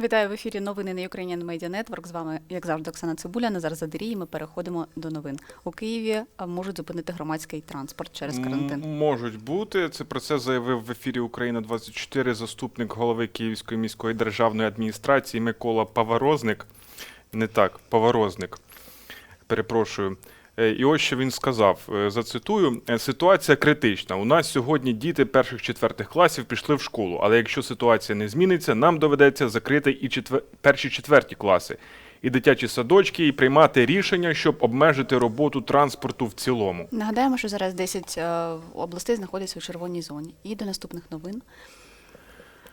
Вітаю в ефірі новини на Ukrainian Media Network. З вами, як завжди, Оксана Цибуля, Назар Задирій. Ми переходимо до новин. У Києві можуть зупинити громадський транспорт через карантин. Можуть бути. Це про це заявив в ефірі Україна 24 заступник голови Київської міської державної адміністрації Микола Паварозник. Не так, Паварозник. Перепрошую. Е, І ось що він сказав: е, зацитую: «Е, ситуація критична. У нас сьогодні діти перших четвертих класів пішли в школу. Але якщо ситуація не зміниться, нам доведеться закрити і четвер... перші четверті класи, і дитячі садочки, і приймати рішення, щоб обмежити роботу транспорту в цілому. Нагадаємо, що зараз 10 е, областей знаходяться у червоній зоні. І до наступних новин.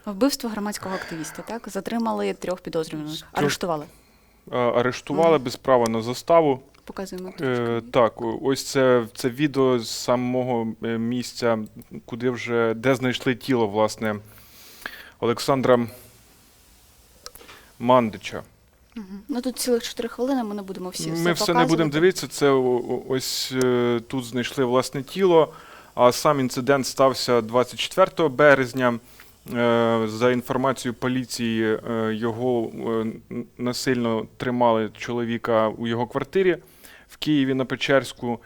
Вбивство громадського активіста. Так затримали трьох підозрюваних. Арештували. Арештували без права на заставу. Показуємо Е, так, ось це, це відео з самого е, місця, куди вже де знайшли тіло, власне, Олександра Мандича. Мгм. Ну тут цілих 4 хвилини. Ми не будемо всі Ми все все не будемо дивитися. Це ось е, тут знайшли власне тіло. А сам інцидент стався 24 березня. Е, За інформацією поліції, його насильно тримали чоловіка у його квартирі в Києві на Печерську.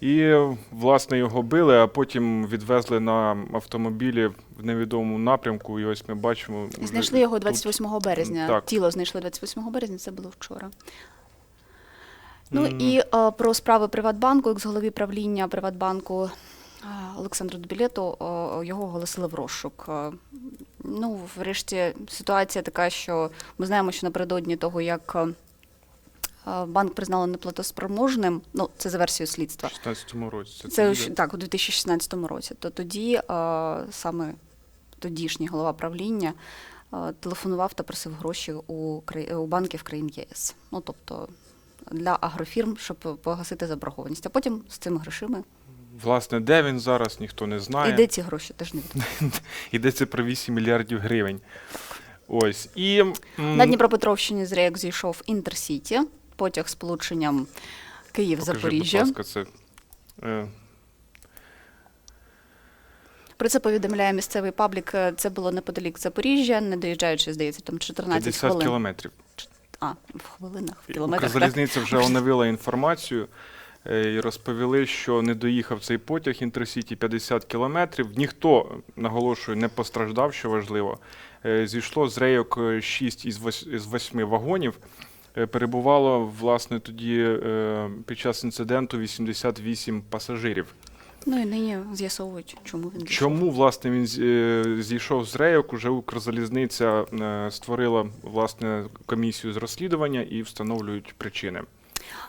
І, власне, його били, а потім відвезли на автомобілі в невідомому напрямку. І ось ми бачимо. І Знайшли його тут 28 березня. Так. Тіло знайшли 28 березня, це було вчора. Ну М. і е, про справи Приватбанку, як з голові правління Приватбанку е, Олександру Дубілету, е, його оголосили в розшук. Е, Ну, врешті, ситуація така, що ми знаємо, що напередодні того, як банк признали неплатоспроможним, ну, це за версією слідства. в 16-му році. Це, Це так, у 2016 році. То тоді е, саме тодішній голова правління е, телефонував та просив гроші у, у банків країн ЄС. Ну тобто для агрофірм, щоб погасити заборгованість. А потім з цими грошима Власне, де він зараз, ніхто не знає. і де ці гроші теж не. Йдеться про 8 мільярдів гривень. Ось. І, На Дніпропетровщині з рейок зійшов Інтерсіті, потяг з полученням Київ-Запоріжжя. Це, е, Про це повідомляє місцевий паблік. Е, Це було неподалік Запоріжжя, не доїжджаючи, здається, там 14 50 хвилин. кілометрів. А, в хвилинах, в кілометрах. так. Укрзалізниця вже оновила інформацію е, і розповіли, що не доїхав цей потяг Інтерсіті 50 кілометрів. Ніхто, наголошую, не постраждав, що важливо. Зійшло з рейок 6 із 8 вагонів. Е, Перебувало, власне, тоді е, під час інциденту 88 пасажирів. Ну і нині з'ясовують, чому він пішов. Чому власне він е, зійшов з рейок? Уже Укрзалізниця створила власне комісію з розслідування і встановлюють причини.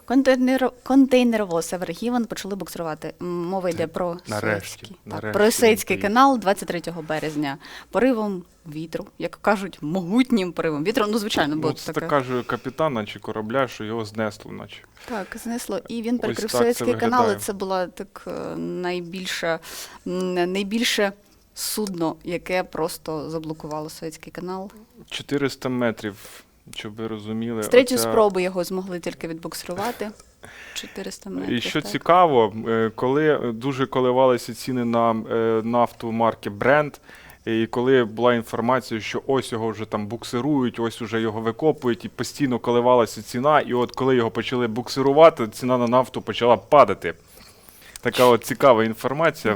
Контейнер... Контейнеровоз Севергівен почали буксирувати. М, Мова йде про Суецький, так, про Суецький канал 23 березня. Поривом вітру, як кажуть, могутнім поривом вітру. Ну, звичайно, бо Ну, це таке. так каже капітан, наче корабля, що його знесло, наче. Так, знесло. І він перекрив Суецький канал. І це була так е, найбільше, найбільше судно, яке просто заблокувало Суецький канал. 400 метрів, щоб ви розуміли. З третьої оця- спроби його змогли тільки відбуксирувати. 400 метрів. І що так. цікаво, е, коли дуже коливалися ціни на е, нафту марки Brent, і коли була інформація, що ось його вже там буксирують, ось уже його викопують, і постійно коливалася ціна, і от коли його почали буксирувати, ціна на нафту почала падати. Така от цікава інформація.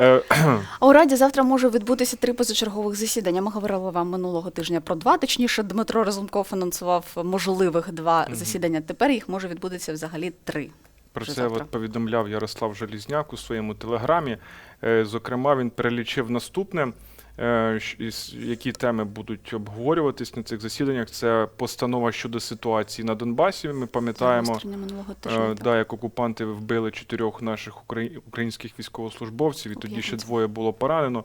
Е, А у Раді завтра може відбутися три позачергових засідання. Ми говорили вам минулого тижня про два. Точніше, Дмитро Разумков анонсував можливих два Мгм. засідання. Тепер їх може відбутися взагалі три. Про це завтра. от повідомляв Ярослав Желізняк у своєму телеграмі. Е, Зокрема, він перелічив наступне, які теми будуть обговорюватись на цих засіданнях. Це постанова щодо ситуації на Донбасі. Ми пам'ятаємо, е, да, як окупанти вбили чотирьох наших украї- українських військовослужбовців, і тоді ще двоє було поранено.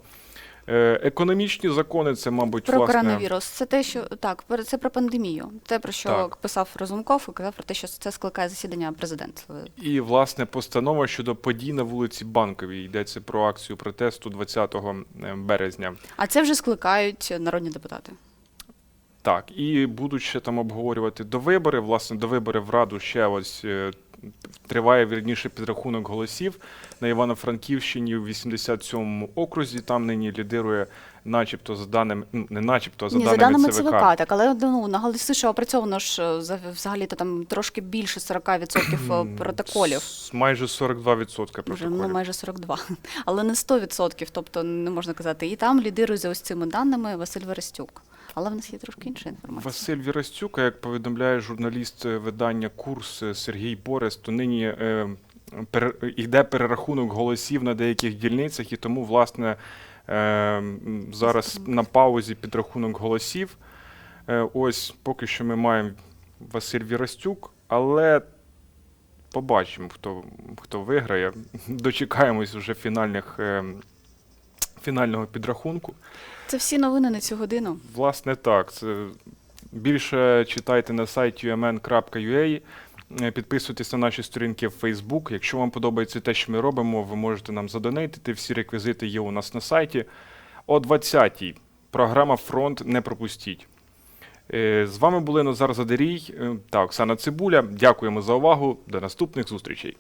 Е, Економічні закони це, мабуть, Про власне. коронавірус. Це те, що так, це про пандемію. Те, про що Так. писав Разумков, і казав про те, що це скликає засідання президент. І власне постанова щодо подій на вулиці Банковій. Йдеться про акцію протесту 20 березня. А це вже скликають народні депутати. Так, і будуть ще там обговорювати довибори. Власне, довибори в Раду ще ось е, триває вірніше підрахунок голосів на Івано-Франківщині у 87-му окрузі. Там нині лідирує, начебто, за даними, ну, не начебто, а за Ні, даними, за даними ЦВК. ЦВК, так, але ну, наголоси, що опрацьовано ж е, за- взагалі-то там трошки більше 40% протоколів. с- Майже 42% Вже протоколів. ну, майже 42, але не 100%, тобто не можна казати. І там лідирує за ось цими даними Василь Верестюк. Але в нас є трошки інша інформація. Василь Вірастюк, як повідомляє журналіст е, видання Курс е, Сергій Борис, то нині е, йде перерахунок голосів на деяких дільницях, і тому, власне, зараз на паузі підрахунок голосів. Ось поки що ми маємо Василь Вірастюк, але побачимо, хто, хто виграє. Дочекаємось вже фінальних, фінального підрахунку. Це всі новини на цю годину. Власне, так. Це більше читайте на сайті umn.ua. Е, Підписуйтесь на наші сторінки в Facebook. Якщо вам подобається те, що ми робимо, ви можете нам задонатити. Всі реквізити є у нас на сайті. О 20-й програма Фронт не пропустіть. Е, З вами були Назар Задерій е, та Оксана Цибуля. Дякуємо за увагу. До наступних зустрічей.